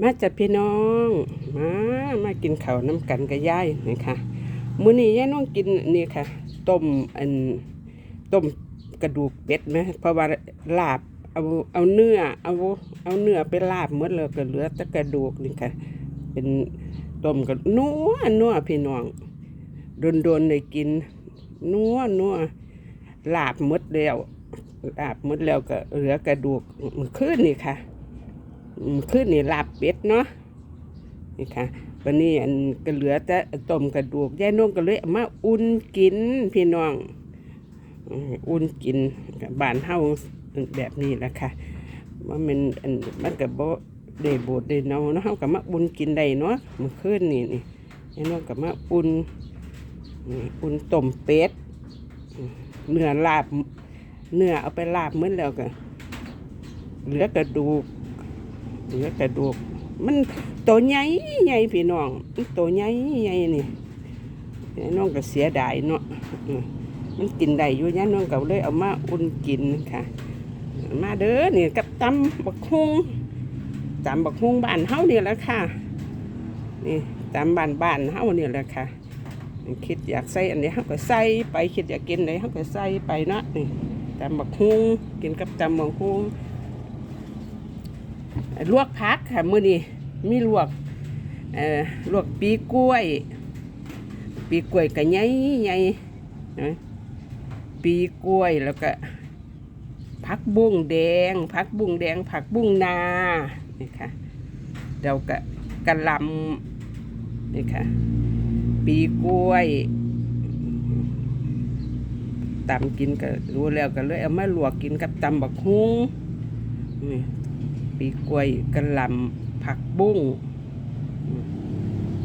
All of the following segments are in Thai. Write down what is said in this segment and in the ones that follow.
มาจัดพี่น้อง มามากินข้าวน้ำกันกับยายนี่ค่ะมื้อนี้ยายน้องกินนี่ค่ะต้มอันต้มกระดูกเป็ดไหมเพราะว่าลาบเอาเอาเนื้อเอาเอาเนื้อไปลาบหมดเลยก็เหลือแต่กระดูกนี่ค่ะ เป็นต้มกับนัวนัวพี่น้องโดนโดนๆเลยกินนัวนัวลาบหมดแล้วลาบหมดแล้วก็เหลือกระดูกมันขึ้นนี่ค่ะ ขึ้นนี่ลาบเป็ดเนาะนี่ค่ะวันนี้อันก็เหลือแต่ต้มกระดูกยายน้องก็เลยมาอุ่นกินพี่น้องอุ่นกินบานเฮาแบบนี้แหละค่ะว่ามันอันมันก็บ่ได้โบดได้เนาเนาะเฮาก็มาอุ่นกินได้เนาะมื้อคืนนี่นี่ยายน้องก็มาอุ่นอุ่นต้มเป็ดเนื้อลาบเนื้อเอาไปลาบเมือแล้วก็เหลือกระดูก เหลือกระดูก มันตัวใหญ่ใหญ่พี่น้องมันตัวใหญ่ใหญ่นี่น้องก็เสียดายเนาะมันกินได้อยู่ยายน้องก็เลยเอามาอุ่นกินค่ะ มาเด้อนี่กับตำบักฮุงตำบักฮุงบ้านเฮานี่แหละค่ะ นี่ตำบ้านบ้านเฮานี่แหละค่ะคิดอยากใส่อันนี้เฮาก็ใส่ไปคิดอยากกินอะไหนเฮาก็ใส่ไปเนาะนี่ตำบักฮุงกินกับตำบักฮุง ลวกพักค่ะมื้อนี้มีลวกเอ่อลวกปีกล้วย ปีกล้วยก็ใหญ่ใหญ่นะปีกล้วยแล้วก็ผักบุ้งแดงผักบุ้งแดงผักบุ้งนานี่ค่ะแล้วก็กะลำนี่ค่ะปีกล้วยตำกินก็รู้แล้วก็เลยเอามาลวกกินกับตำบักฮุ้งนี่ ปีกล้วยกระหลำผักบุ้ง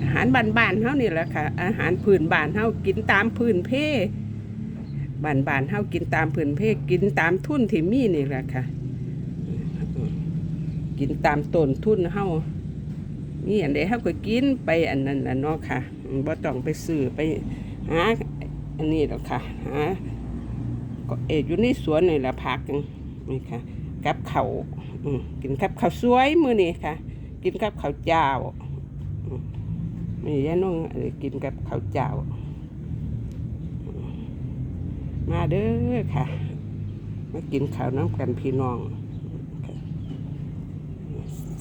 อาหารบ้านๆเฮานี่แหละค่ะ อาหารพื้นบ้านเฮากินตามพื้นเพบ้านบ้านๆเฮากินตามพื้นเพกินตามทุนที่มีนี่แหละค่ะ กินตามต้นทุนเฮามีอันใดเฮาก็กินไปอันนั้นน่ะเนาะค่ะบ่ต้องไปซื้อไปหาอันนี้หรอกค่ะหาก็เอกอยู่ในสวนนี่แหละผักนี่ค่ะ กับเขาวกินกับข้าวสวยมื้อนี้ค่ะ กินกับข้าวเจ้ามมียายน้องกินกับข้าวเจ้า มาเด้อค่ะ มากินข้าวน้ำกันพี่น้อง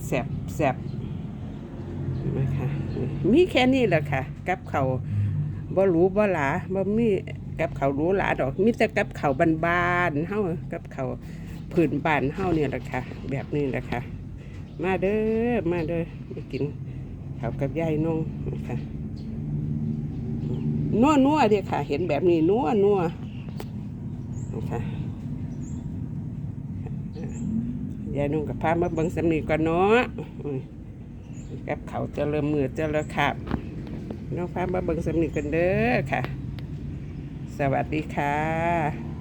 แซ่บแซ่บนะคะมีแค่นี้แหละค่ะ กับเขาวบ่หรูบ่หลาบ่มีกับเขาวหรูหลาดอกมีแต่กับเขาวบานๆเฮากับเขาว พื้นบ้านเฮาเนี่ยแหละค่ะ แบบนี้แหละค่ะ มาเด้อมาเด้อมากินข้าวกับยายนงนะคะนัวนัวเดียค่ะ เห็นแบบนี้นัวนัวนะคะยายนงกับพามาเบิ่งสำนีก่อนเนาะกับเขาเจะเริ่มมือเจะเริ่มขับน้องพามาเบิ่งสำนีกันเด้อค่ะ สวัสดีค่ะ